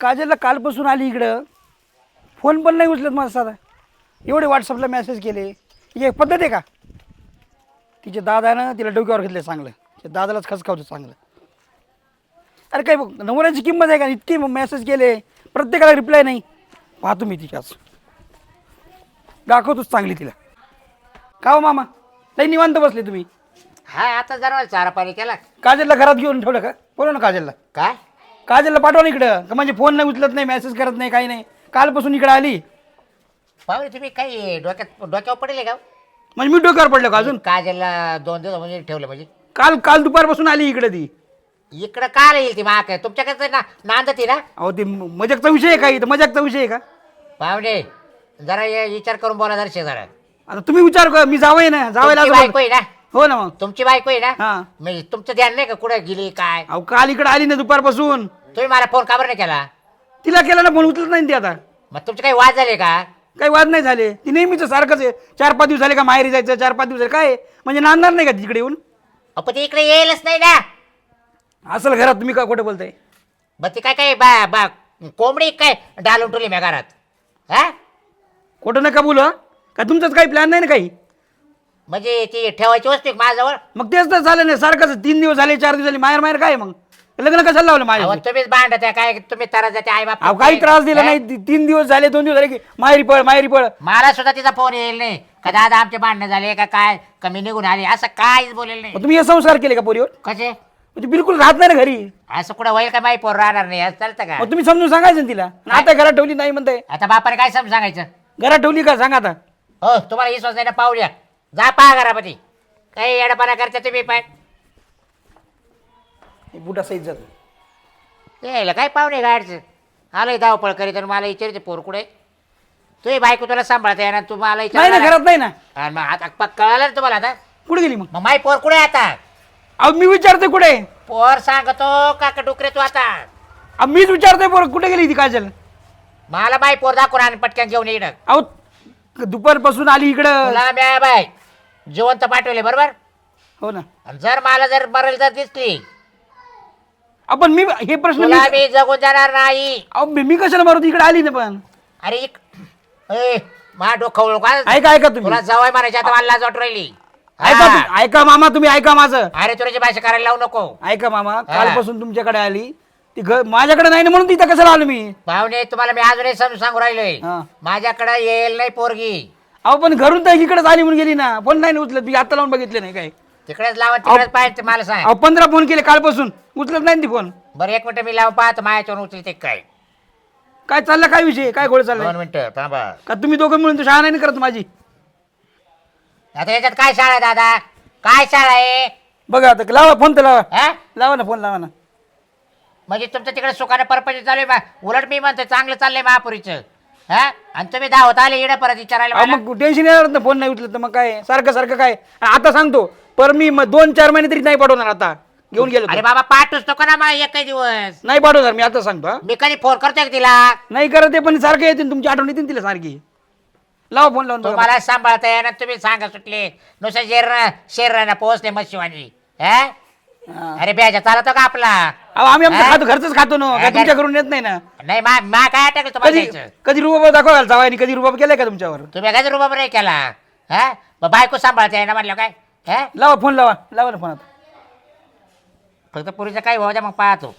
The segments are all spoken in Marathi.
काजलला कालपासून आली इकडं. फोन पण नाही उचलत माझा साधा. एवढे व्हॉट्सअपला मेसेज केले. ही एक पद्धत आहे का? तिच्या दादानं तिला डोक्यावर घेतलं चांगलं. त्या दादालाच खसकावतं चांगलं. अरे काय बघ नवऱ्याची किंमत आहे का? इतके मेसेज केले. प्रत्येकाला रिप्लाय नाही. पाहतो मी तिच्याच दाखवतोच चांगली तिला. का हो मामा? लई निवांत बसले तुम्ही. हा आता जरा चारा पाणी केला. काजलला घरात घेऊन ठेवलं का? बोला ना काजलला. काय? काजलला पाठवा ना इकडं. का म्हणजे फोन नाही उचलत नाही मेसेज करत नाही काही नाही. कालपासून इकडे आली. पाहुणे तुम्ही काही डोक्यात डोक्यावर पडले का म्हणजे मी डोक्यावर पडलो का अजून? काजलला दोन दिवस म्हणजे ठेवलं म्हणजे. काल काल दुपारपासून आली इकडे ती. इकडं का येईल ती महाग तुमच्याकडे ना नांदती ना? अहो ते म- मजाकचा विषय आहे का इथं? मजाकचा विषय आहे का? पाहुणे जरा हे विचार करून बोला जरा शेजारा आता तुम्ही विचार कर. मी जावं ना. जावं तुमची बायको आहे ना? हो ना मग. तुमची बायको आहे ना? हा. म्हणजे तुमचं ध्यान नाही का कुठे गेली काय? अहो काल इकडे आली ना दुपारपासून. तुम्ही मला फोन का बरं नाही केला? तिला केला ना फोन उचलत नाही ती आता. मग तुमचे काही वाद झाले का? काही वाद नाही झाले. ती नेहमीच सारखंच आहे. चार पाच दिवस झाले का माहेरी जायचं चार पाच दिवस झाले काय आहे? म्हणजे नांदणार नाही का तिकडे येऊन? अहो, पण ती इकडे येईलच नाही ना. असेल घरात तुम्ही का खोटं बोलताय? मग ती काय काय बा बा कोंबडी काय डालून ठेवली मी घरात? हा? खोटं नका बोलू हं? का तुमचंच काही प्लॅन नाही ना काही? म्हणजे ती ठेवायची वस्तू आहे माझ्याजवळ? मग तेच तर झालं नाही. सारखंच तीन दिवस झाले चार दिवस झाले माहेर माहेर काय मग? लग्न कशाला लावलं अहो, माझ्या तुम्हीच भांडत आहे काय तुम्ही त्रास देते आई बाप अहो काही त्रास दिला नाही ती- तीन दिवस झाले दोन दिवस झाले की माहेरी पळ माहेरी पळ. मला सुद्धा तिचा फोन येईल नाही. का दादा आमचे भांडणं झाले का काय? कमी निघून आले? असं काहीच बोलेल नाही. मग तुम्ही हे संस्कार केले का पोरीवर? कसे? म्हणजे बिलकुल राहत नाही ना घरी. असं कुठं होईल का माही पोर राहणार नाही? असं चालतं का? मग तुम्ही समजून सांगायचं ना तिला. आणि आता घरात ठेवली नाही म्हणताय. आता बापाने काय समजून सांगायचं? घरात ठेवली का? सांगा आता. हो तुम्हाला विश्वास नाही ना पाहूया जा पहा घरामध्ये. काही येडपणा करता तुम्ही हे बुटा सहीत जात. यायला काय पाहुणे गाडचं? आलंय धावपळ करीत आणि मला विचारते पोर कुठे? तुझी बायको तुला सांभाळता येणार तू मला नाही ना विचारणार घरात नाही ना. आणि मग आता पक्क कळालं ना तुम्हाला आता? कुठे गेली मग? मग माई पोर कुठे आता? अहो मी विचारते कुठे? पोर सांगतो का का डुकरे तू आता. अहो मीच विचारते पोर कुठे गेली ती काजल? मला बाई पोर दाखवून आणि पटकन घेऊन येणं अहो दुपारपासून आली इकडं. तुला म्या बाय जिवंत पाठवले बरोबर? हो ना. आणि जर मला जर मरेल जर दिसली आपण मी हे प्रश्न तुला मी- नाही. अहो मी मी कशाला मारू? इकडे आली ना पण. अरे इक ए, मा डोकं का ऐका ऐका तुम्ही. तुला जवळ मारायची आता मला लाज वाटू राहिली. ऐका हा. तुम्ही- ऐका मामा तुम्ही ऐका माझं. अरे तुझ्याची भाषा करायला लावू नको. ऐका मामा कालपासून तुमच्याकडे आली. ती घर माझ्याकडे नाही ना म्हणून तिथं कशाला आलो मी? पाहुणे तुम्हाला मी अजूनही समजून सांगू राहिलोय. हा. माझ्याकडे येईल नाही पोरगी. अहो पण घरून तर इकडेच आली म्हणून गेली ना. फोन नाही ना उचलत. मी आता लावून बघितले नाही काय तिकडेच लावा तिकडेच पाहिजे मला सांग. अहो पंधरा फोन केले कालपासून. उचलत नाही ना ती फोन बरं एक मिनिट मी लावून पाहतो माझ्याच्यावर उचलते काय. काय चाललं काय विषय? काय गोळ चाललाय? दोन मिनिटं थांबा. का तुम्ही दोघं मिळून तर शाळा नाही ना करत माझी? आता याच्यात काय शाळा आहे दादा? काय शाळा आहे? बघा आता लावा फोन तर लावा. हा? लावा ना फोन लावा ना. म्हणजे तुमचं तिकडे सुखाने परपंच चालू आहे बा. उलट मी म्हणतो चांगलं चाललंय महापुरीचं. हा? आणि तुम्ही धावत आले इकडे परत विचारायला अहो मला. मग टेन्शन येणार ना फोन नाही उचलत तर मग काय? सारखं सारखं काय? आता सांगतो पर मी मग दोन चार महिने तरी नाही पाठवणार आता. घेऊन गेलो अरे. बाबा पाठवूच नको ना मला एकही दिवस. नाही पाठवणार मी आता सांगतो हा. मी कधी फोन करतोय का तिला? नाही करत ते पण सारखं येते तुमची आठवण येते ना तिला सारखी. लावा फोन लावून बघा. तुम्हाला सांभाळता येणार तुम्ही सांगा सुटले. नुसतं शेर शेर पोहोचले मग शिवानी हा? हा. अरे ब्याजा चालतो का आपला? अहो आम्ही आमचं हा? खातो घरच खातो ना. काय तुमच्या करून येत नाही ना? नाही मा मा काय अटॅक तुम्हाला कधी द्यायचं कधी रुबाब दाखवायला कधी रुबाब केलाय का तुमच्यावर? तुम्ही काय रुबाब नाही केला? हा? मग बायको सांभाळता येणार म्हणलं काय? हा? लावा फोन लावा. लावा ना फोन आता. फक्त पुरीचं काय भाऊ द्या मग पाहतो.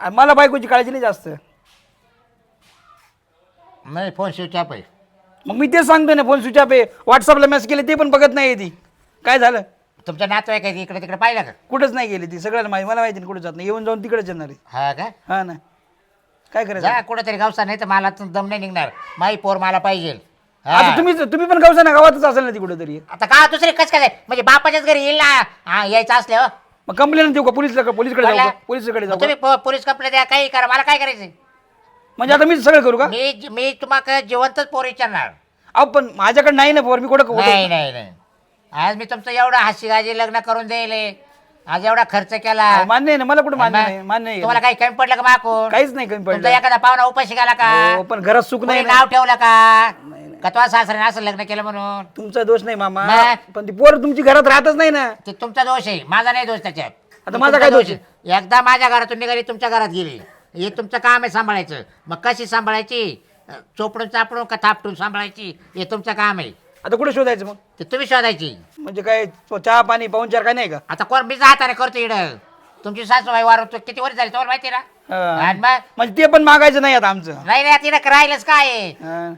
आणि मला बायकोची काळजी नाही जास्त. नाही फोन स्विच ऑफ आहे. मग मी तेच सांगतोय ना फोन स्विच ऑफ आहे. व्हॉट्सअपला मेसेज केले ते पण बघत नाही ती. काय झालं? तुमचं नातवाईक आहे इकडे तिकडे पाहिलं का? कुठंच नाही गेली ती सगळ्याला माहिती मला माहिती नाही कुठं जात नाही. येऊन जाऊन तिकडेच येणार आहे. हा का? हा ना. काय जा करायचं कुठेतरी गावसा नाही तर मला तर दम नाही निघणार. माई पोर मला पाहिजे. आता तुम्ही तुम्ही पण गावचा ना गावातच असेल ना ती कुठेतरी आता का दुसरी कस काय? म्हणजे बापाच्याच घरी येईल ना? हा यायचं असल्यावर? मग कंप्लेंट देऊ का? पोलिसला पोलिसकडे जाऊ का? पोलिसकडे जाऊ मग का? तुम्ही पो- पोलीस कंप्लेंट द्या काही करा. मला काय करायचं म्हणजे आता मीच सगळं करू का? मी मी तुम्हाला जिवंतच पोर विचारणार. अहो पण माझ्याकडे नाही ना पोर. मी कुठं नाही नाही नाही. आज मी तुमचं एवढं हाशी गाजी लग्न करून देईल. आज एवढा खर्च केला. मान्य आहे ना. मला कुठं मान्य नाही? मान्य आहे. तुम्हाला काही कमी पडलं का माकून काहीच नाही कमी तुमचा पडलं. एखादा पाहुणा उपाशी गेला का? अहो, पण घरात सुख नाही ना. नाव ठेवलं का? नाही. का तुझ्या सासऱ्याने असं लग्न केलं म्हणून? तुमचा दोष नाही मामा. मग? पण ती पोर तुमची घरात राहतच नाही ना. ते तुमचा दोष आहे. माझा नाही दोष त्याच्यात. आता माझा काय दोष आहे. एकदा माझ्या घरातून निघाली तुमच्या घरात गेली. हे तुमचं काम आहे सांभाळायचं. मग कशी सांभाळायची? चोपडून चापडून का थापटून सांभाळायची? हे तुमचं काम आहे. आता कुठे शोधायचं मग? ते तुम्ही शोधायची. म्हणजे काय चहा पाणी पाहुणचार काय नाही का? आता कोण मी हाताने करतो इड तुमची सासूबाई वारवतो किती वर्ष झाली? तुम्हाला माहिती ना? आणि मग? म्हणजे ते पण मागायचं नाही आता आमचं. नाही नाही तिला राहिलंच काय.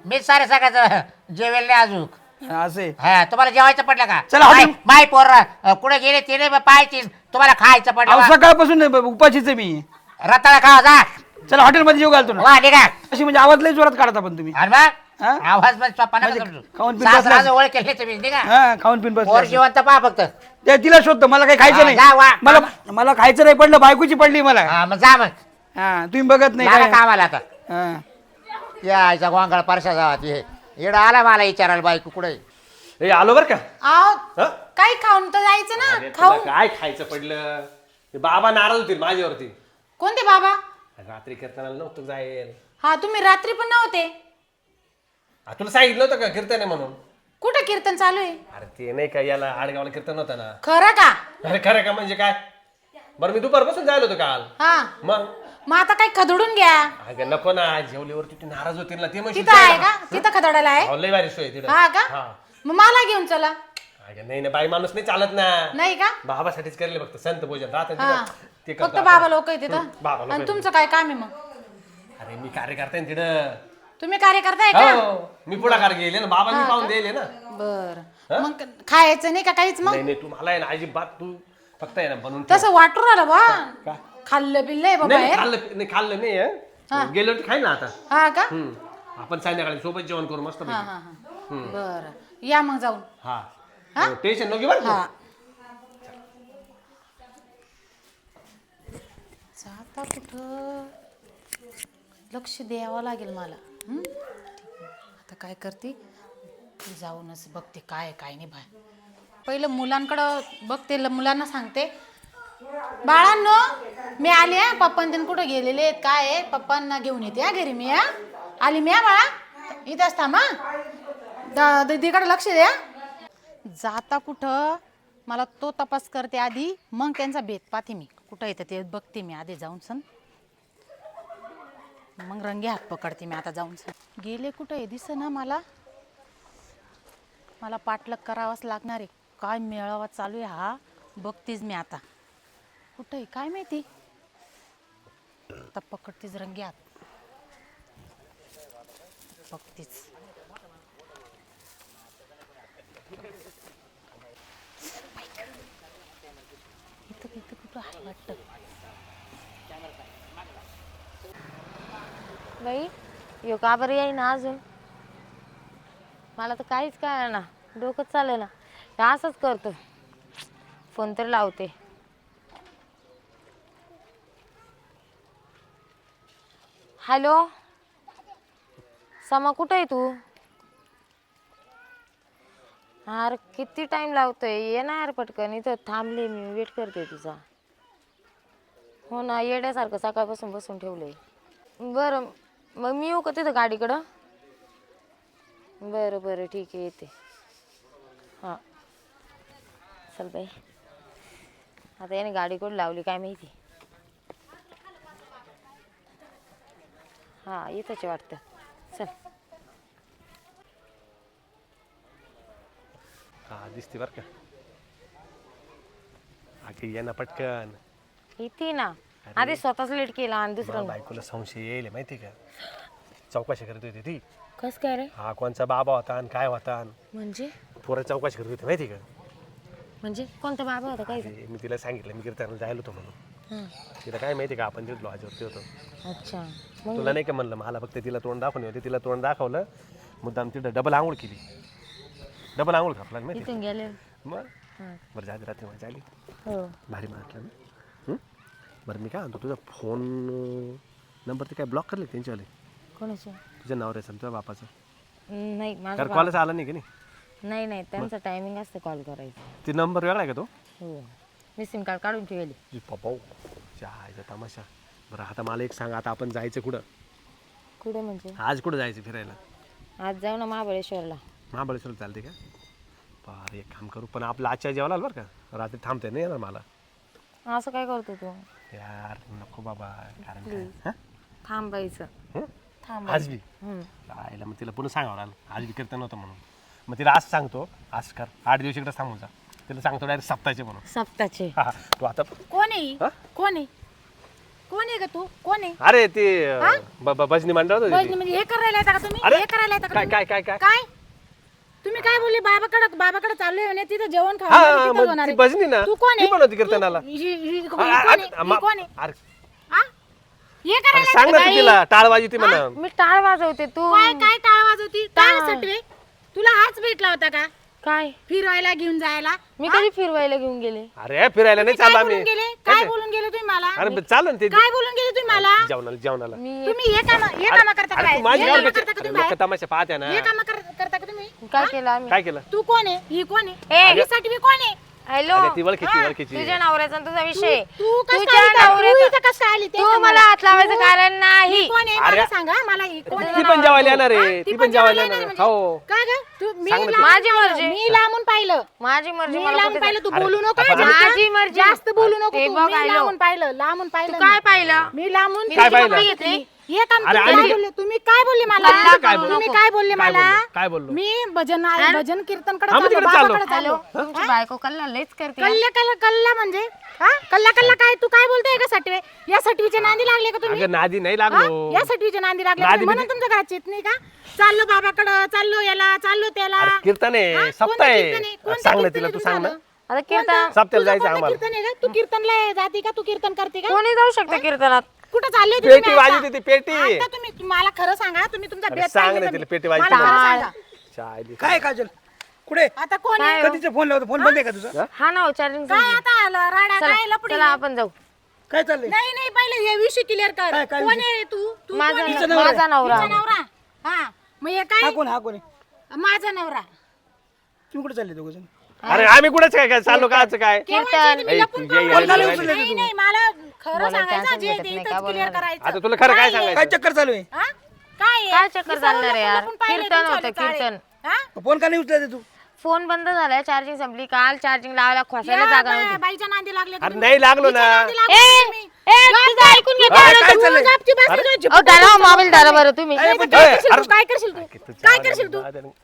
मीच सारे सगळ्याचं जेवेल नाही अजून. असे. हा तुम्हाला जेवायचं पडलं का? चला, हॉटेल- माय- माय पोर कुठे गेले ते नाही पाहायची तुम्हाला खायचं अहो पडलं सकाळपासून उपाशीच आहे मी. रताळा खा जा. चला हॉटेलमध्ये जेव घालतो ना. वा निघा. अशी म्हणजे आवाज लई जोरात काढता पण तुम्ही. आणि मग? हा? आवाज पण स्वप्न नका म्हणजे. खाऊन पिऊन सासरा बसलाय. जवळ केले तुम्ही निघा. हा खाऊन पिऊन पोर बस जिवंत पहा फक्त. तिला शोधतो मला काही खायचं हा, जा वा. नाही मला मला खायचं नाही पडलं बायकोची पडली मला. हा मग जा मग. हा तुम्ही बघत नाही लागा काय? कामाला आता. हा. या आईचा गोंगाळ परशा जावा ते इकडं आला मला विचारायला बायको कुठे ए आलो बर का? आहो हं? काही खाऊन तर जायचं ना तुला खाऊ काय खायचं पडलं? ते बाबा नाराज होतील माझ्यावरती. कोणते बाबा? रात्री कीर्तनाला नव्हतं जाईल हा तुम्ही रात्री पण नव्हते. आ, तुला सांगितलं होतं का कीर्तन आहे म्हणून? कुठं कीर्तन चालू आहे? अरे ते नाही का याला आडगावला कीर्तन होतं ना? खरं का? अरे खरं का म्हणजे काय? बरं मी दुपारपासून जायला होतो काल. हा. मग? मग आता काही खदडून घ्या. अगं नको ना जेवल्यावरती तू नाराज होतील ना ते म्हणशील तिथं आहे का? तिथं खदडायला आहे? लय भारी सोय तिथं. हा का? हा. मग मला घेऊन चला. अगं नाही ना बाई माणूस नाही चालत ना. नाही का? बाबासाठीच करेल फक्त संत भोजन राहतात हा. तिथं. ते फक्त करतो बाबा. लोक आहे तिथं. बाबा लोकं आणि. तुमचं काय काम आहे मग? अरे मी कार्यकर्ता आहे ना तिथं. तुम्ही कार्य करताय का? हो मी पुढाकार गेले ना बाबांनी पाहून दिले ना. बर. मग खायचं नाही का काहीच मग? नाही नाही तू मला आहे ना अजिबात तू फक्त आहे ना बनवून ठेव. तसं वाटू राहिलं बा. का? खाल्लं बिल्लंय बाबा नाही नाही, हे. खाल्लं नाही खाल्लं नाही हं. गेलो की खाईल ना आता. हा का? हम्म. आपण संध्याकाळी सोबत जेवण करू मस्त हा हा हा. बर. या मग जाऊन. हा. टेन्शन नको घेऊ बरं हा. जाता कुठं? लक्ष द्यावं लागेल मला. हं? आता काय करते? जाऊनच बघते काय आहे, काय नाही बाय. पहिलं मुलांकडं बघते ल- मुलांना सांगते. बाळांनो मी आले आहे. पप्पान तीन कुठं गेलेले आहेत? काय आहे? पप्पांना घेऊन येते हा घरी मी हा. आली मी हा बाळा? इथंच असता मग दीदीकडे लक्ष द्या. जाता कुठं? मला तो तपास करते आधी. मग त्यांचा भेद पाहते मी. कुठं येतं ते बघते मी आधी जाऊन सन. मग रंगे हात पकडते मी आता जाऊन सन. गेले कुठं आहे? दिस ना मला. मला पाठलग करावाच लागणार आहे. काय मेळावा चालू आहे हा? बघतेच मी आता. कुठं आहे काय माहिती? आता पकडतेच रंगे हात बघतेच इथं इथं कुठं आहे वाटतं? बाई यो का बरं येई ना अजून. मला तर काहीच काय ना डोकंच चालेल ना असंच करतो फोन तर लावते. हॅलो? समा कुठं आहे तू? अरे किती टाईम लावतोय? ये ना यार पटकन. इथं थांबले मी. वेट करते तुझा. हो ना येड्यासारखं सकाळपासून बसून ठेवलंय. बरं. मग मी येऊ का तिथं गाडीकडं? बरं बरं. ठीक आहे येते. हां. चल बाई. आता याने गाडी कोण लावली काय माहिती? हां इथंच वाटतं. चल. हा दिसते बर का. अगे ये ना पटकन. इथे ना. आधी स्वतःच लेट केला आणि मला दुसरं बायकोला संशय येईल माहिती का? चौकशी करत होती ती. कस काय रे? हा कोणचा बाबा होता आणि काय होता आणि म्हणजे? पोरं चौकशी करत होती माहिती का? म्हणजे कोणता बाबा होता काय अरे, मी तिला सांगितलं मी कीर्तनाला जायला होतो म्हणून. तिला काय माहिती का आपण तिथलो आजवरती होतो. अच्छा. मग तुला नाही का म्हणलं मला फक्त तिला तोंड दाखवणे होते तिला तोंड दाखवलं मुद्दाम तिथं डबल आंघोळ केली. डबल आंघोळ खापला माहिती इथून गेले मग? हां. बरं जाते रात्री माझी आली. हो. भारी ना? हं? बरं मी काय म्हणतो तुझा फोन नंबर ते काय ब्लॉक करले त्यांच्यावाले? कोणाचे? तुझ्या नावऱ्याचं तुझ्या बापाचं. नाही माझा कारण कॉलच आला नाही की नाही? नाही नाही त्यांचं टायमिंग असतं कॉल करायचं. ते नंबर वेगळा आहे का तो? हो. मी सिम कार्ड काढून ठेवली. पपाऊ जायचा तमाशा. बरं आता मला एक सांग आता आपण जायचं कुठं? कुठे म्हणजे? आज कुठं जायचं फिरायला? आज जाऊ ना महाबळेश्वरला. महाबळेश्वर चालते का? बरं एक काम करू पण आपलं आजच्या जेवायला आलं बरं का? रात्री थांबते नाही येणार मला. असं काय करतो तू? यार नको बाबा कारण काय? हं? थांबायचं. हं? थांबायचं आज बी? हम्म. आईला मग तिला पुन्हा सांगावं लागलं. आज बी कीर्तन नव्हतं म्हणून. मग तिला आज सांगतो आज कर. आठ दिवस इकडे सांगून जा. तिला सांगतो डायरेक्ट सप्ताहचे म्हणून. सप्ताचे हा हा. तू आता कोण आहे? हा? कोण आहे? कोण आहे ग तू? कोण आहे? अरे ते ब- ब- भजनी मंडळ होतं बहिणी ते. म्हणजे हे करायला येता का तुम्ही? अरे, हे करायला येता का काय तुम्ही? काय काय काय? काय? तुम्ही काय बोलले? बाबाकडे बाबाकडे चाललोय म्हणे तिथं जेवण हा, खावं हा, तिथं मग होणार ती आहे. भजनी ना. तू कोण ती आहे पण होती तू- कीर्तनाला. ही- ही- ही- ही कोण आहे? अरे, ही मा- कोण आहे? अरे. हा? हे अरे, करायला सांग ना तू तिला टाळवाजी ती म्हणा. मी टाळ वाजवते तू. काय काय टाळ वाजवती? काय सटवे. तुला हाच भेटला होता का? काय? फिरवायला घेऊन जायला. मी कधी फिरवायला घेऊन गेले? अरे फिरायला नाही काय चाललो आम्ही बोलून गेले? काय बोलून गेले तुम्ही मला? अरे पण चालू ना ते काय बोलून गेले तुम्ही मला? जेवणाला जेवणाला. मी तुम्ही हे काम हे काम करता अरे काय? तू माझी हे कामं करता का तुम्ही? लोक तमाशा पाहते ना. हे काम करता का तुम्ही? काय केलं आम्ही? काय केलं? तू कोण आहे? ही कोण आहे? ही सटवी कोण आहे? हॅलो! अरे ती ओळखीची ओळखीची. तुझ्या नवऱ्याचा आणि तुझा विषय. तू कसं तुझ्या? तू नवऱ्याचा इथं कसं आली ते तू सांग मला हात लावायचं तू- कारण ही नाही कोण आहे मला सांगा मला ही कोण आहे ती पण जेवायला येणार हा? आहे ती पण जेवायला येणार आहे. म्हणजे? हो काय ग तू मी सांग ना लांबून माझी पाहिलं, मर्जी. मी लांबून पाहिलं माझी मर्जी मी मला लांबून कुठे पाहिलं तू अरे, बोलू नको आपण- जास्त. माझी मर्जी. जास्त बोलू नको हे तू बघ, मी आयलो. लांबून पाहिलं लांबून पाहिलं तू काय पाहिलं मी लांबून काय तुझी पाहिलं? घेतली हे काम अरे, तुम्ही आम्ही- काय बोलले? तुम्ही काय बोलले मला? काय बोललो? तुम्ही काय बोलले काय मला? बोललो? काय बोललो? मी भजन भजन कीर्तनकडे हा, मग तिकडे चाललो. हॅलो तुमची बायको कल्ला लयच करते. कल्ला कल्ला कल्ला म्हणजे? हा? कल्ला कल्ला काय? तू काय बोलतोय का सटवे या सटवीच्या नांदी लागले का तुम्ही? अगं नादी नाही हा? लागलो. या सटवीच्या नांदी लागले नादी तुम्ही. म्हणून तुमच्या घरात येत नाही का? चाललो बाबाकडं चाललो याला चाललो त्याला. अरे कीर्तन हा? आहे कोणतं सप्ताह कीर्तन आहे? आहे कोणतं सांग ना कीर्तन तिला आहे तू तुमचं सांग ना. आलं? आता कीर्तन? सप्त्याला तुझं जायचं कोणतं आम्हाला. कीर्तन आहे का तू कीर्तनला जाती का? तू कीर्तन करते का? कोणी जाऊ शकते कीर्तनात? कुठं चालले होते पेटी तुम्ही आता? वाजवते ती पेटी आता तुम्ही मला खरं सांगा तुम्ही तुमचा अरे बेत सांग पाहिजे ना का तिला? पेटी मला वाजवते सांगा. चायली. काय काजल कुठे आता कोण आहे? कधीचा फोन लावतो फोन बंद आहे का तुझा हा ना चार्जिंग काय आता आलं राडा काय लपडी चला आपण जाऊ काय चाललंय नाही नाही पहिले हे विषय क्लिअर कर काय- काय कोण? आहे तू तू माझा कोण आहे? तिचा नवरा. माझा नवरा तिचा नवरा हा मग हे हा काय कोण हा कोण आहे माझा नवरा तुम्ही कुठे चालले दोघं जण अरे आम्ही कुठेच काय काय चाललो काच काय केव्हाचे तुम्ही ए, लपून तू ये, पाहून ये, राहिले? ये, ये, नाही नाही मला खरं बोलायला सांगायचं chance जे भेटत ते नाही, इथंच काय क्लिअर बोलणार? करायचं आता तुला खरं काय? सांगायचं काय चक्कर चालू आहे हा? काय आहे? काय चक्कर मी चालणार आहे यार? कीर्तन होतं. कीर्तन. हा? फोन का नाही तू फोन बंद झालाय चार्जिंग संपली काल चार्जिंग लावायला खोसायला या जागा बाय- नव्हती बाईच्या नांदी लागले का अरे तुम्ही? नाही लागलो ना तिच्या नांदी लागले ए, का तुम्ही? ए, तुझं ऐकून घे काय काय चाललंय गपची बस इथं, झिपकून अहो डाला मोबाईल डाला बरं तुम्ही अरे, पण काय ए, करशील अरे- तू? काय करशील तू काय करशील तू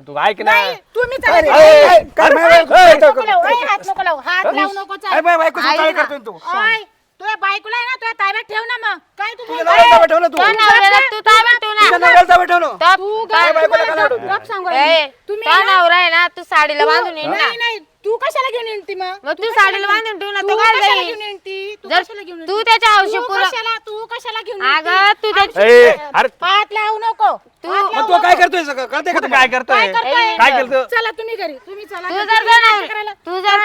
तू ऐक ना नाही, तुम्ही अरे, चालेल. अरे, अरे, काय माझ्या बायको- हात नको लावू, ओय, हात नको लावू, हात लावू नको चाल. अरे, माझ्या बायकोचं ऐक काय ना. करतोय तू ओय, तुझ्या बायकोला आहे ना तुझ्या ताब्यात ठेव ना मग. काय तू तुझ्या बोलतोय? नवऱ्याला ठेव ना तू. तो नवऱ्याला तू ताब्यात ठेव तुझ्या ना नवऱ्याला ताब्यात ठेव ना. तो- तू तो- गप- बायकोला गप- का लाडू? गप सांगू ए, राहिली. तुम्ही तो आहे ना- नवरा आहे ना तू साडीला बांधून येईन ना. नाही नाही. तू कशाला घेऊन येईन ती मग मग तू कशाला साडीला घेऊन- बांधून ठेव ना, तू कशाला? घेऊन येईन ती तू जर कशाला घेऊन तू? त्याच्या हौशी तू पुरं- कशाला तू कशाला घेऊन अगं, ती? अरे लावू नको तू- मग काय नको. करतोय सगळं कळतंय का कुठं तुम्हाला? काय करतोय काय करतोय? काय केलं चला तुम्ही घरी तुम्ही चला तू घरी. जर तुम्ही करायला- तू जर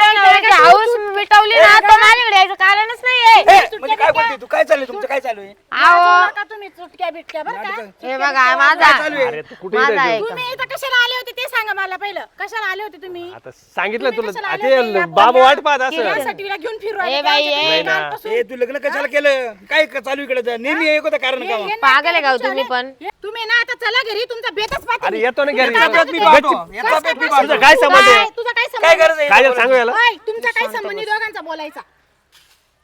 मिटवली ना तर माझ्याकडे यायचं कारणच नाहीये ए, म्हणजे काय बोलते तू काय चाललंय तुमचं काय चालू आहे आहो वाजवू नका तुम्ही चुटक्या बिटक्या बरं का हे बघा माझा चालू आहे? अरे तू कुठे माझा इथं- आहे का? तुम्ही इथं कशाला आले होते ते सांगा मला पहिलं कशाला आले होते तुम्ही आता सांगितलं तुला कशाला ते? या बाबा वाट पाहत असं. यासाठी तिला घेऊन फिरू ए बाई, ए. नाही. ना. ए तू लग्न कशाला केलं? काय क- चालू इकडे? नेहमी एक होतं कारण का पागल आहे का हो तुम्ही पण. तुम्ही ना आता चला घरी तुमचा बेतच पाहते अरे मी. येतो ना घरी. तुझं काय याच्यात मी. पाहतो. पेट मी तुझं काय संबंध काय? आहे तुझा काय काय संबंध गरज आहे? काय झालं सांगू याला ओय, तुमचा काय संबंध दोघांचा बोलायचा?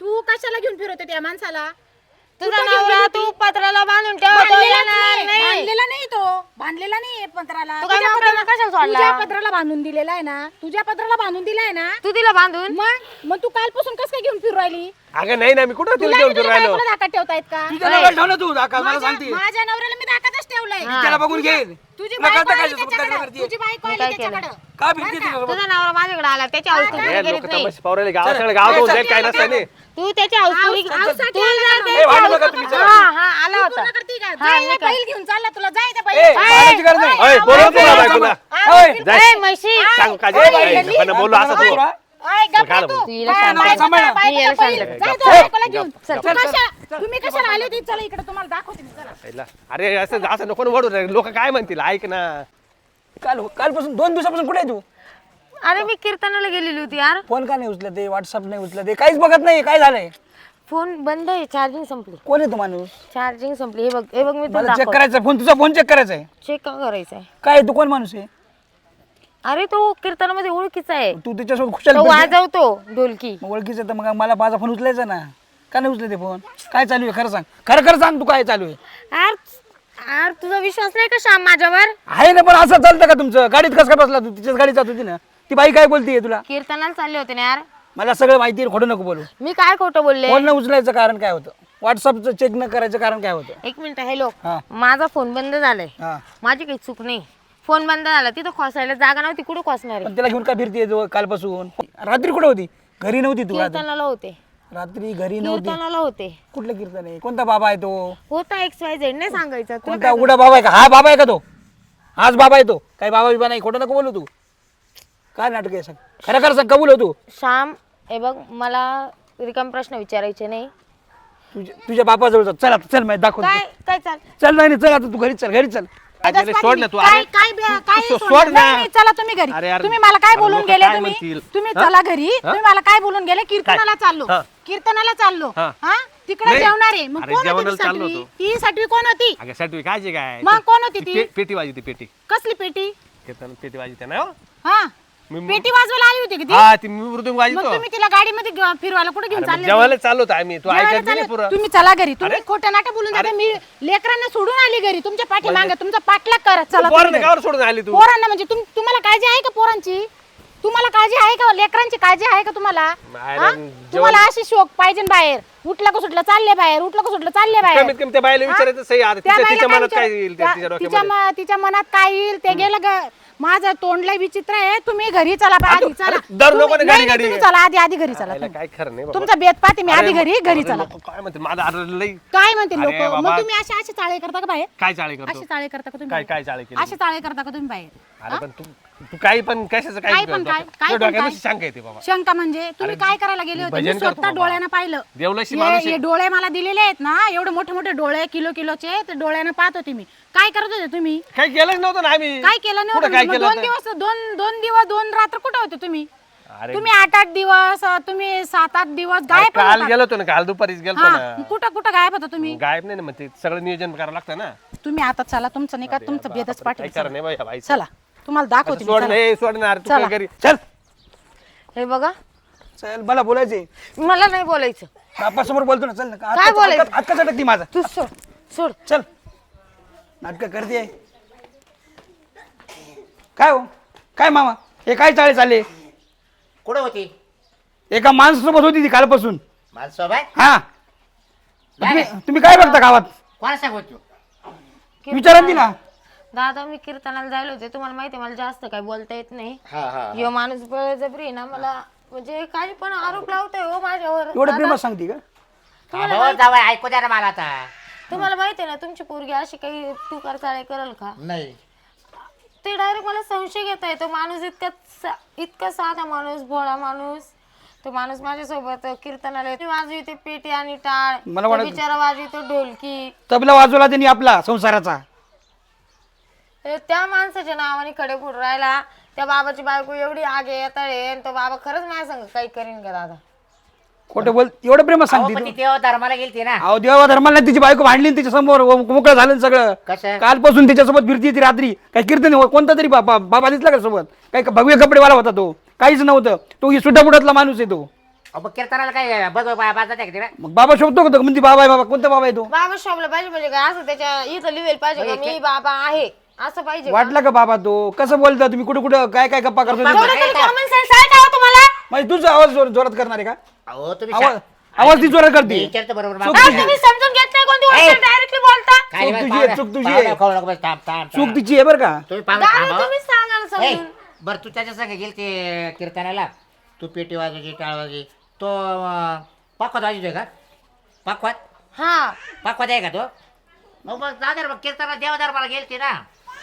तू कशाला घेऊन फिरवते त्या माणसाला? तुझा नवरा तू पत्राला बांधून ठेव तो बांधलेलाच येणार नाही. नाही. बांधलेला नाही तो. बांधलेला नाही पत्राला. तू काय तुझ्या नवऱ्याला पत्राला- कशाला सोडला? तुझ्या पत्राला बांधून दिलेला आहे ना? तुझ्या पत्राला बांधून दिलाय ना? तू तिला बांधून? मग? मग तू कालपासून कसं काय घेऊन फिरू राहिली? अगं नाही ना मी कुठं तुला तिला घेऊन तुझ्या फिरून राहिलो? बायकोला धाकात ठेवतायत का? तुझ्या नवऱ्याला ठेव ना तू दाखल मला माझ्या सांगते. माझ्या नवऱ्याला मी धाकातच ठेवलंय. त्याला बघून घे तुझी बायको कळतं काय आली सोबत काय त्याच्याकडं. करते तुझी बायको आली काय केलं? त्याच्याकडं. का भिडते तुझ्यासोबत तुझा नवरा माझ्याकडे आला हाऊस तू हे. करीत लोक नाही तमाशा पावरायला गावात सगळं गावात होऊन जाईल काय नसतं नाही. तू त्याची हाऊस तू आला जर का? त्याची ए, भांडू हाऊस- नका तुम्ही, चला. हा हा आला तू होता. पूर्ण करते का? हा, जाय मी ना, काय- बैल घेऊन चालला तुला जाय त्या ए, बैल भांडायची गरज नाही. ओय, बोलव तुला ए, बायकोला. ओय, जाय ए, म्हशी. सांग का ए, बाई, जे बोललो असं तू. तुला- तुम्ही कशाला आले होते? चला इकडे तुम्हाला दाखवते मी चला. पहिला. अरे असं असं नको वडू लोक काय म्हणतील? ऐक ना. काल कालपासून दोन दिवसापासून कुठे आहे तू? अरे मी कीर्तनाला गेलेली होती यार. फोन का नाही उचलत ते व्हॉट्सअप नाही उचलत ते काहीच बघत नाही काय झालंय? फोन बंद आहे चार्जिंग संपली. कोण आहे तो माणूस? चार्जिंग संपली. हे बघ हे बघ मी मला चेक तुला करायचा फोन तुझा फोन चेक करायचा आहे चेक का करायचा आहे? काय तू कोण माणूस आहे? अरे तो कीर्तनामध्ये ओळखीचा आहे. तू त्याच्यासोबत खुशाल तो? वाजवतो ढोलकी. मग ओळखीचं तर मग मला माझा फोन उचलायचा ना. का नाही उचले ते फोन? काय चालू आहे? खरं सांग. खरं खरं सांग तू काय चालू आहे. यार यार तुझा विश्वास नाही का श्याम माझ्यावर? आहे ना पण असं चालतं का तुमचं? गाडीत कसं काय बसला तू? तिच्याच गाडीत जात होती ना. ती बाई काय बोलतीये तुला? कीर्तनाला चालले होते ना यार. मला सगळं माहिती आहे खोटं नको बोलू. मी काय खोटं बोलले? फोन न उचलायचं कारण काय होतं? व्हॉट्सअपचं चेक न करायचं कारण काय होतं? एक मिनिट हॅलो हा. माझा फोन बंद झालाय. हा. माझी काही चूक नाही. फोन बंद झाला तिथं खोसायला जागा नव्हती कुठं खोसणार आहे? पण त्याला घेऊन का फिरते जो कालपासून? रात्री कुठे होती? घरी नव्हती तू रात्री? कीर्तनाला होते. रात्री घरी नव्हती? कीर्तनाला होते. कुठलं कीर्तन आहे कोणता बाबा आहे तो? होता एक्स वाय झेड नाही सांगायचं. तुला कोणता उघडा बाबा आहे का? हा बाबा आहे का तो? हाच बाबा आहे तो. काही बाबा बिबा नाही खोटं नको बोलू तू. काय नाटक आहे सांग खरं खरं सांग कबूल हो तू. श्याम हे बघ मला रिकाम प्रश्न विचारायचे नाही. तुझ्या तुझ्या बापाजवळ जा. चल आता चल मी दाखव काय काय चाल? चल नाही नाही, चल आता तू घरी चल घरी चल. सोड ना तू काय अरे काय बे- काय सो- सोडलं? सोड ना. नाही, नाही, चला तुम्ही घरी अरे यार, तुम्ही मला काय अरे बोलून लोकं गेले काय तुम्ही म्हणतील? तुम्ही हा? चला घरी तुम्ही मला काय बोलून गेले कीर्तनाला चाललो हा. कीर्तनाला चाललो हा. हा तिकडे नाही. जेवणार आहे मग अरे, कोण होती जेवणाला ती चाललो सातवी? होतो. ती सातवी कोण होती अगं साठी काय जे काय मग कोण होती ती? पे- पेटी वाजती पेटी कसली पेटी पेटी वाजते ना हो? हा मी- पेटी वाजवायला आली होती का ती? हा ती मी मृदुंग मग वाजतो तुम्ही तिला गाडीमध्ये घेऊन फिरवायला कुठे घेऊन चालले जेवायला चाललो होतो आम्ही. तू जेवायला ऐकत नाही चालले. पुरं. तुम्ही चला घरी. तुम्ही खोटं नाटक बोलून जाता मी लेकरांना सोडून आली घरी. तुमच्या पाठी मागे तुमचा पाठलाग करा. चला तुम्ही पोरांना घरी. गावावर सोडून आली तू? पोरांना म्हणजे तुम- तुम्हाला काळजी आहे का पोरांची? तुम्हाला काळजी आहे का? लेकरांची काळजी आहे का तुम्हाला? हा? जेवण- तुम्हाला अशी शोक पाहिजे ना बाहेर. उठलं का सुटलं? चालले बाहेर. उठलं का सुटलं? चालले बाहेर. कमीत कमी त्या बाईला हा? विचारायचं सही आता त्या तिच्या बाईला तिच्या काय मनात काय विचार- येईल? त्या- तिच्या त्या- तिच्या डोक्यामध्ये म- तिच्या मनात काय येईल? ते गेलं ग माझं तोंडला विचित्र आहे. तुम्ही घरी चला बा, आधी अरे, चला. दर तुम्ही- लोकांना नाही, गाडी- नाही, गाडी- तुम्ही चला आधी आधी घरी चला आईला तुम्ही. काय खरं नाही बाबा. तुमचा बेत पाहते मी आधी अरे, घरी घरी अरे, चला. लोकं काय म्हणते माझा अरे लई काय म्हणते अरे लोक? बाबा. मग तुम्ही असे असे चाळे करता का बाहेर? काय चाळे करतो? असे चाळे करता का तुम्ही काय चाळे केली? असे चाळे करता का तुम्ही बाहेर? अरे पण तू तू काही पण कशाचं काय पण काय काय पण डोक्यात काय? शंका येते बाबा. शंका म्हणजे तुम्ही काय करायला गेले होते? मी भजन करतो स्वतः बाबा. डोळ्यानं पाहिलं. देवलाशी हे- माणूस आहे. हे डोळे मला दिलेले आहेत ना एवढे मोठे मोठे डोळे किलो किलोचे ते डोळ्यानं पाहत होते मी. काय करत होते तुम्ही? काही केलंच नव्हतं ना आम्ही. काय केलं नाही कुठं होतं? काय मग केलं दोन होतं? दिवस दोन दोन दिवस दोन रात्र कुठे होते तुम्ही? अरे तुम्ही आठ आठ दिवस अं, तुम्ही सात आठ दिवस अरे, गायब काल होता. गेलो होतो ना काल दुपारीच गेलो हा ना. कुठं कुठं गायब होता तुम्ही? गायब नाही ना मग ते सगळं नियोजन करावं लागतं ना. तुम्ही आता चला तुमचं नाही का तुमचं बेदच काय पाठी करा नाही बाई बाई. चला. तुम्हाला दाखवते मी, सोड चला. नाही सोड ना अरे तू चला. काय घरी चल. हे बघा. चल मला बोलायचे मला नाही बोलायचं. बापासमोर बोलतो ना चल ना. काय बोलायचं? अक्का ती माझा. तू सोड सोड. चल. नाटक करते. काय हो? काय मामा? हे काय चाळे चालले? कुठं होती? एका माणसासोबत होती ती कालपासून. माझ्यासोबत हा. तुम्ही तुम्ही काय बघता गावात? कोणा सांगू तू? विचारा तिला. दादा मी कीर्तनाला जायला होते. तुम्हाला माहिती आहे मला जास्त काय बोलता येत नाही. हा हा यो माणूस बळजबरी आहे ना मला म्हणजे काही पण आरोप लावतोय हो माझ्यावर. एवढं दादा, सांगते का? हो जावं ऐकू द्या ना मला आता. तुम्हाला माहिती आहे ना तुमची पोरगी अशी काही तुकार चाळे करेल का? नाही. ते डायरेक्ट मला संशय घेता येतो माणूस इतका सा- इतका साधा माणूस भोळा माणूस. तो माणूस माझ्यासोबत कीर्तनाला येतो. वाजविते पेटी आणि टाळ. मला तो वाटत- बिचारा वाजवितो ढोलकी. तबला वाजवला त्यांनी आपला संसाराचा. तर त्या माणसाच्या नावाने खडे फुट राहिला. त्या बाबाची बायको एवढी आगे येताळे तो बाबा खरंच माझ्या संग काही करीन का दादा? खोटं बोल एवढं प्रेमात अहो, सांगते पण तू ती. देव धर्माला गेलती ना. अहो देवा धर्माला तिची बायको भांडली तिच्या समोर मोकळं झालं ना सगळं. कसं? कालपासून तिच्यासोबत फिरती ती रात्री. काही कीर्तन हो- कोणता तरी बाबा बाबा दिसला का सोबत? काही का भगवे कपडेवाला होता तो. काहीच नव्हतं. तो ही सुद्धा बुडातला माणूस आहे तो. अहो, मग कीर्तनाला काय बघ तिला मग बाबा शोधतो का तो? म्हणते बाबा आहे बाबा. कोणता बाबा आहे तो? बाबा शॉपला पाहिजे म्हणजे काय असं त्याच्या इथं लिवेल पाहिजे का? मी बाबा आहे. असं पाहिजे का? वाटला का बाबा तो? कसं बोलता तुम्ही? कुठं कुठं काय काय गप्पा करतो बाबा- थोडं तरी common sense आहे का हो तुम्हाला? म्हणजे तुझा आवाज जोर- जोरात करणार आहे का? अहो तुम्ही आवाज ती जोरात मी करते विचारतो बरोबर चूक बाबा. काय तुम्ही समजून घेत नाही कोणती ए! गोष्ट डायरेक्टली बोलता. काय चूक बस तुझी आहे, पाहुणा- चूक तुझी पाहुणा आहे. खाऊ नको बस, थांब, थांब, चूक थांब. तिची आहे बरं का? तुम्ही पाहुणे दादा थांबा. तुम्ही सांगा ना ए, समजून. बरं तू त्याच्या संग गेल ते कीर्तनाला? तू पेटी वाजवायची टाळ वाजवायची तो अं, पाखवात वाजवतोय का? पाखवात? हा. पाखवात आहे का तो? मग मग दादर मग कीर्तनाला देवधर्माला गेलते ना.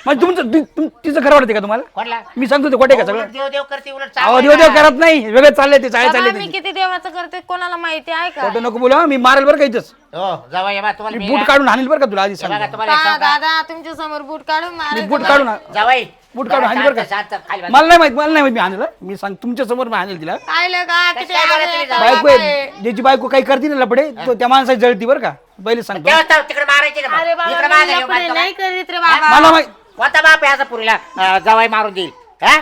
म्हणजे तुमचं ति- तुम- तिचं खरं वाटते का तुम्हाला? कोणला? मी सांगतो ते खोटे का सगळं? उलट देव देव करते उलट अहो चांगलं देव देव आहे ना. करत नाही. वेगळं चाललंय ते चाळे बाबा, चालले मी किती देवाचं करते कोणाला माहिती आहे का? खोटं नको बोला मी मारेल बरं का इथंच. हो जावा ये बा तुम्हाला मी मी बूट काढून हाणील बरं का तुला आधी हे सांग. बघा तुम्हाला? दादा तुमच्यासमोर बूट काढून मी बूट? काढून जावाई. बूट काढून हाणील बरं का. मला नाही माहीत मला नाही माहीत मी हाणलं मी सांग तुमच्यासमोर मी हाणेल तिला. पाहिलं का? किती काय बायको आहे, हे. ज्याची बायको काही करते ना लपडे तो त्या माणसाची जळती बरं का? पहिले सांगतो तेव्हा तर तिकडे मारायचे ना मग. अरे बाबा इकडे मी मागे येऊ लफडे मारतो नाही का? करीत रे बाबा. मला माहीत कोणता बाप पुरीला? जावाई मारून देईल. हा?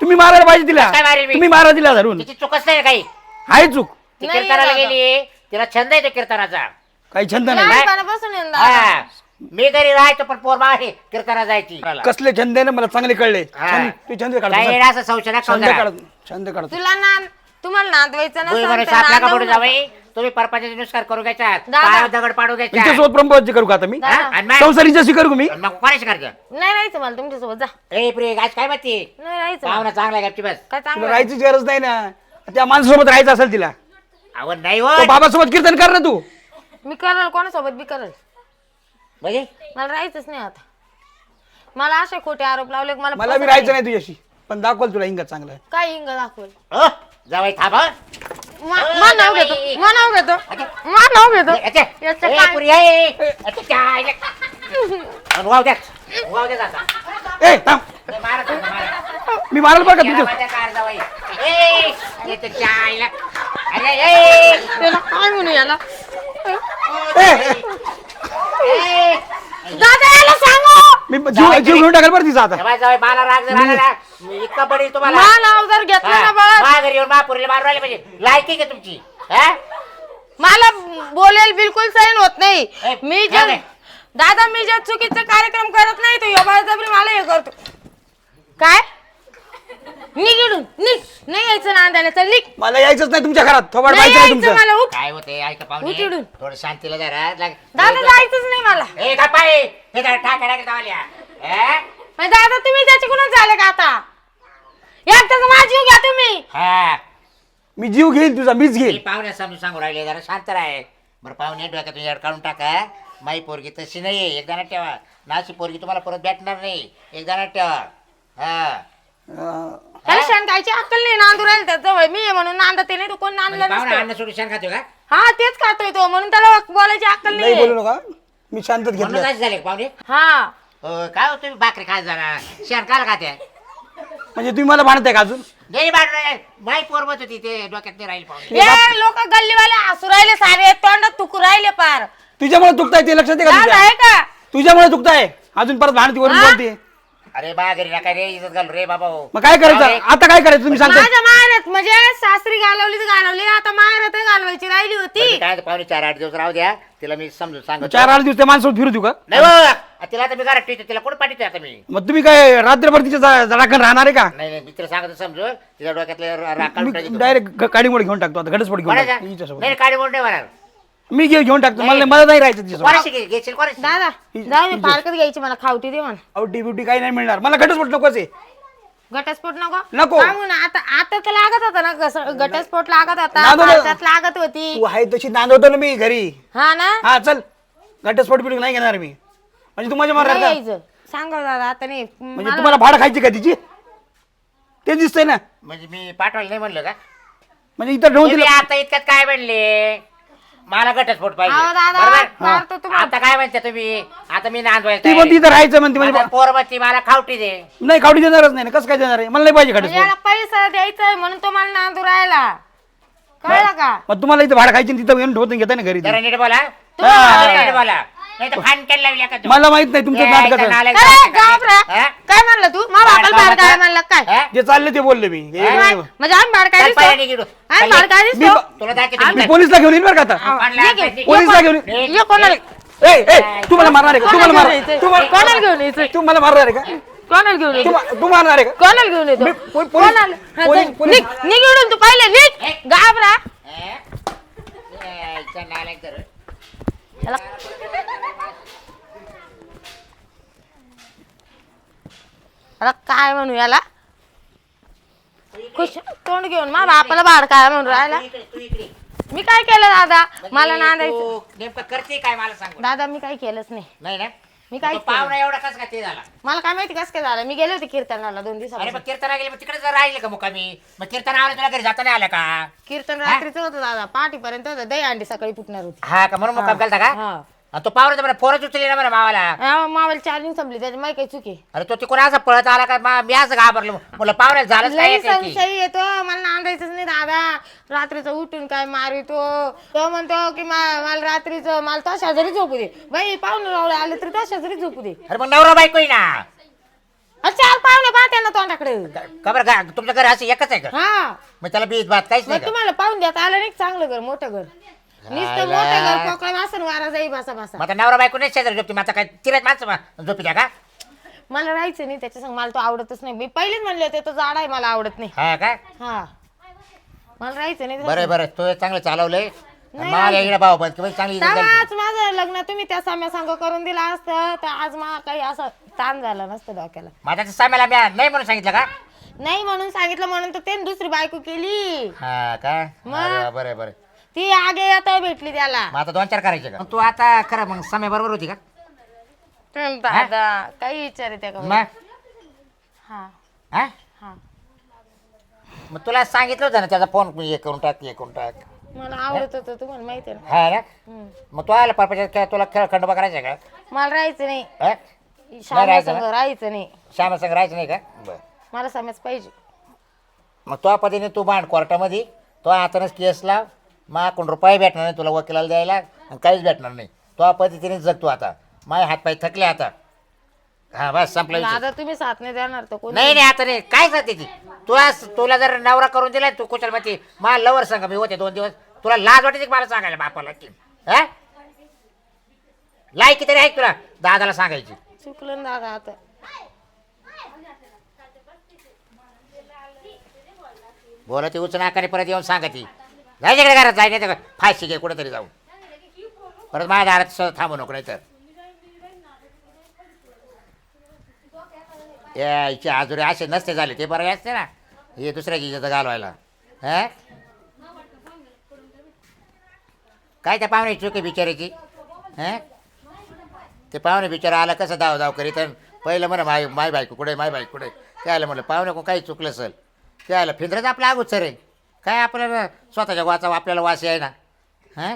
तुम्ही मारायला पाहिजे तिला. काय मारेल मी? तुम्ही मारा तिला धरून. तिची चुकच नाही काही? आहे चूक. ती नाही कीर्तनाला दादा. गेली तिला छंद आहे तो कीर्तनाचा. काही छंद नाही. लहानपणापासून आहे ना दादा. हा मी घरी राहायचो पण पोर आहे कीर्तना जायची कसले छंद आहे ना मला चांगले कळले. हा. छंद- तू छंद काही काढतो येणं असं संशय नका छंद करू. जरा. काढतो छंद काढतो तुला नांद तुम्हाला नांदवायचं तुम्ही सापला का. जावई. नुसकार करू घ्यायचा दादा. पायावर दगड पाडू घ्यायचा हिच्यासोबत करू का आता मी? हा? आणि मग- संसारीच्या स्वीकारू का मी? मग कोणाशी नाही राहायचं मला तुमच्यासोबत जा. ए प्रिय आज काय माहिती नाही राहायचं. मला. पाहुणा चांगला आहे गपची बस. काय तुला चांगलं राहायची गरज नाही ना. त्या माणसासोबत राहायचं असेल तिला. आवड नाही हो तो बाबासोबत कीर्तन कर ना तू. मी करल कोणासोबत बी करल म्हणजे? मला राहायचंच नाही आता. मला असे खोटे आरोप लावले की मला मला बी पसंत राहायचं नाही. तुझ्याशी. पण दाखवल तुला हिंगा चांगलं. काय हिंग दाखवेल? हो जावई थांबा मा मा नाव घेतो मा नाव घेतो मा नाव घेतो. याचं काय? वाव द्या. वाव द्या आता ए थांब. मी मारल बरं का या तुझं माझ्या कार जावई. ए, येतं चायला. अरे, ए, त्याला काय म्हणू याला? ए. ए. दादा याला सांगू. मी जीव जीव घेऊन टाकेल बरं तिचा आता. मला राग जर आला ना, मी इतका पडेल तुम्हाला. मा नाव जर घेतलं ना हा, बस. माझ्या घरी येऊन महापुरीला मारून राहिले म्हणजे लायकी का तुमची? हा? मला बोलेल बिलकुल सहन होत नाही. ए, मी काय नाही? दादा मी जर चुकीचा कार्यक्रम करत नाही तो बळजबरी मला हे करतो. काय? निघ इकडून निघ. नाही यायचं नांदायला चल निघ. मला यायचंच नाही तुमच्या घरात. थोबाड नाही पाहिजे यायचं तुमचं. मला उठ. काय होते ऐका पाहुणे. इकडून. थोडं शांतीला जरा लाग- दादा जायचंच नाही मला. ए का पाय हे जरा ठाक हा? मग दादा तुम्ही त्याच्याकडून झाले का आता? एकटाच माझी जीव घ्या तुम्ही. हा. मी जीव घेईन तुझा मीच मी घेईन. पाहुण्या समजून सांगू राहिले जरा शांत राहे. बरं पाहुणे डोक्यातून याड काढून टाका. माई पोरगी तशी नाही एकदा ना ठेवा. नाशी पोरगी तुम्हाला परत भेटणार नाही. एकदा ना ठेवा. हा. अं, त्याला शेण अक्कल नाही नांदू राहील त्या जवळ. मी आहे म्हणून नांदते नाही तो कोण म्हणजे नांदलं पाहुणा नसतं अन्न सोडून शान खातो का? हा तेच खातोय तो म्हणून त्याला बोलायची अक्कल नाही नाही बोलू नका. मी म्हणून घेतलं. असे झाले का पाहुणे? हा. अं, काय हो तुम्ही भाकरी खात जाणार? शेण काल खात्या? म्हणजे तुम्ही मला भांडताय का अजून? नाही बाड माई पोरबत होती ते डोक्यात नाही राहील पाहुणे. हे लोक गल्लीवाले हसू राहिले सारे तोंडात तुकू राहिले पार. तुझ्यामुळे दुखताय ते लक्षात आहे का लाज तुझ्या? आहे का? तुझ्यामुळे दुखताय. अजून परत भांडती वरून हा? बोलते. अरे बा घरी नका रे इज्जत घालू रे बाबा हो. मग काय करायचं? आता काय करायचं तुम्ही सांगता? माझ्या माहेरात म्हणजे सासरी घालवली तर घालवली आता माहेरात घालवायची राहिली होती. मी काय म्हणतो, पाहुणे चार आठ दिवस राहू द्या तिला मी समजून सांगतो. चार आठ दिवस त्या माणसावर फिरू देऊ का? नाही तिला आता मी घरात ठेवतो तिला कुठं पाठवते आता मी? मग तुम्ही काय रात्रभर तिच्या राखण राहणार आहे का? नाही नाही मी तिला सांगतो समजून तिच्या डोक्यातले राखाल मी डायरेक्ट काडीमोड घेऊन टाकतो आता घटस्फोट घेऊन टाकतो हिच्यासोबत. नाही होणार. मी घे- घेऊन टाकतो. मला मला नाही राहायचं तिच्यासोबत. कोणाशी घे- घेशील कोणाशी? दादा जाऊ दे पार्कच घ्यायची मला खावटी दे म्हणा आवटी बिवटी काही नाही मिळणार. मला घटस्फोट नकोच आहे घटस्फोट नको? नको. काय म्हणू, आता आता तर लागत होता ना घस- घटस्फोट लागत होता लागत होती. तू आहे तशी नांदवतो ना मी घरी. हा ना? हा चल. घटस्फोट बिटू नाही घेणार मी. म्हणजे तू माझ्या नाही यायचं. सांगा दादा आता नाही. म्हणजे मला- तुम्हाला भाडं खायची का तिची? ते दिसतंय ना. म्हणजे मी पाठवायला नाही म्हणलं का? म्हणजे इथं ठेवून तुम्ही दिलं आता इतक्यात काय म्हणले? मला घटस्फोट पाहिजे. अहो, दादा, बरोबर? मारतो तुम्हाला. आता काय म्हणते तुम्ही? आता मी ती पण. तिथं राहायचं म्हणते म्हणजे पोरबत्ती मला खावटी दे. नाही खावडी देणारच नाही ना. कसं काय देणार आहे? मला नाही पाहिजे म्हणजे घटस्फोट. याला पैसा द्यायचा आहे म्हणून तो मला नांदू राहिला. कळलं का? मग तुम्हाला इथं भाडं खायची आणि तिथं येऊन ठेवत घेताय ना घरी जरा. नीट बोला. तुम्हाला जरा नीट बोला. नाही तर फान केला लावल्या का तू? मला माहीत नाही तुमचं नालायक काय काय? घाबरा हा? काय म्हणलं तू मा बापाला काय बाहेर काय? म्हणलं काय हा? जे चालले ते बोलले मी हे-? म्हणजे आम्ही बाहेर काय चल दिसतो. आम्ही काय दिसतो तुला मी. पोलीसला घेऊन येईन बरं का आता ये पोलीसला घेऊन ए, ये कोणाला ए ए तू मला मारणार आहे का तू मला कोणाला घेऊन यायचंय? तू मला कोणाला घेऊन यायचंय? तू मला मारणार आहे का कोणाला घेऊन तू येतो मा- तू मारणार आहे का कोणाला घेऊन येतो मी पोलीस- कोणाला हा, पोलीस- चल. पोलीस- निघ निघ इकडून तू पहिले निघ घाबरा ए, अरे काय म्हणू याला? खुश तोंड घेऊन मा बापाला बाहेर काय म्हणून राहिला? तू इकडे. मी काय केलं दादा? मला नांदायचं तू नेमकं करते काय मला सांग? दादा मी काही केलंच नाही. नाही ना? मी तो पाहुणा एवढा कस काय ते झाला? मला काय माहिती कसं काय झालं. मी गेले होते कीर्तनाला दोन अरे दिवसापासून मग कीर्तना गेले मग तिकडे जर राहिले का मुकामी? मग कीर्तन आलं तुला घरी जाता नाही आलं का? कीर्तन रात्रीचं होतं दादा. पहाटेपर्यंत होतं. दही अंडी सकाळी फुटणार होती. हा का? म्हणून मुकाम गेलता का? हा. आणि तो पाहुणा मला पोरच उचलली ना मला मावाला. हा, मावाला चार्जिंग संपली त्याची माहिती काही चुकी. अरे तो तिकडे असं पळत आला का मा- मी असं घाबरलो. झालंच काय लई एकाएकी. संशय येतो मला नांदायचंच नाही दादा. रात्रीचं उठून काय मारितो. तो म्हणतो की मा- मला रात्रीचं मला तो शेजारी झोपू दे. बाई पाहुणे रावळे आले तरी तो शेजारी झोपू दे. अरे मग नवरा बायको ना? अरे चार पाहुणे पाहते ना तोंडाकडे. खबर का तुमचं घर असं एकच आहे का? हा. मग त्याला बीज भात काहीच नाही का? तुम्हाला पाहून द्या आलं नाही का चांगलं घर मोठं घर? नुसतं मोठं घर कोकळ वासन वारा जाई बसा बसा. मग आता नवरा बायको नाही शेजारी झोपती मग आता काय तिरत माणसं मा- झोपी द्या का? मला राहायचं नाही त्याच्या संग मला तो आवडतच नाही. मी पहिलेच म्हणले होते तो जाड आहे मला आवडत नाही. हा का? हा. मला राहायचं नाही बरं बरं तो चांगलं चालवलंय. नाही, मला इकडे भाव बंद किंवा चांगली इज्जत तेव्हा झाली. आज माझं लग्न तुम्ही त्या साम्या संग करून दिला असतं तर आज मला काही असं ताण झाला नसतं डोक्याला. आता साम्याला मी नाही म्हणून सांगितलं का? नाही म्हणून सांगितलं म्हणून तर त्याने दुसरी बायको केली. हा का? मग? अरे वा, बरं बरं. ती आगे आता भेटली त्याला. मग आता दोन चार करायचे का? मग तू आता खरं मग समय बरोबर होती का? दादा काही विचार आहे त्या का मग? हा. हा? हा. मग तुला सांगितलं होतं ना त्याचा फोन हे करून टाक हे करून टाक. मला आवडत होतं तुम्हाला माहिती आहे ना. हा. मग तू आला परपंचात काय तुला खेळ खंडोबा करायचा का? मला राहायचं नाही. हा? शाम्या राहायचं ना? राहायचं नाही. श्यामासंग राहायचं नाही का? बरं. मला साम्याच पाहिजे. मग तो पद्धतीने तू मांड कोर्टामध्ये तो हातानंच केस लाव. माकडून रुपये भेटणार नाही तुला वकिलाला द्यायला आणि काहीच भेटणार नाही. तो पद्धतीने जगतो आता. माझे हातपाय थकले आता. हा बस संपला विषय. दादा तुम्ही साथ नाही देणार तर कोणी? नाही नाही आता नाही. काय जाते ती? तुला तुला जर नवरा करून दिला तू कुशलमध्ये मला लवर सांग मी होते दोन दिवस. तुला लाज वाटते का मला सांगायला बापाला की? हा? लायकी तरी आहे का तुला? दादाला सांगायची. चुकलं ना दादा आता. बोला ती उच नाकाने परत येऊन सांगा ती जाय तिकडे घरात जाय नाही तर फाशी घे कुठेतरी जाऊ परत माझ्या दारात स- थांबू नको नाही तर. यायचे आजुरे असे नसते झाले ते बरं असते ना. हे दुसऱ्याची इज्जत घालवायला. हा? काय त्या पाहुणे चुके बिचारायची हा? ते पाहुणे बिचारा आला कसं धाव धाव करीत अन पहिलं म्हणा माय माय बायको कुठे माय बायको कुठे त्याला म्हणलं पाहुणे कोण काही चुकलं असेल. त्याला फिंद्रच आपला अगोदर आहे. काय आपल्याला स्वतःच्या वाचा आपल्याला वास आहे ना हां?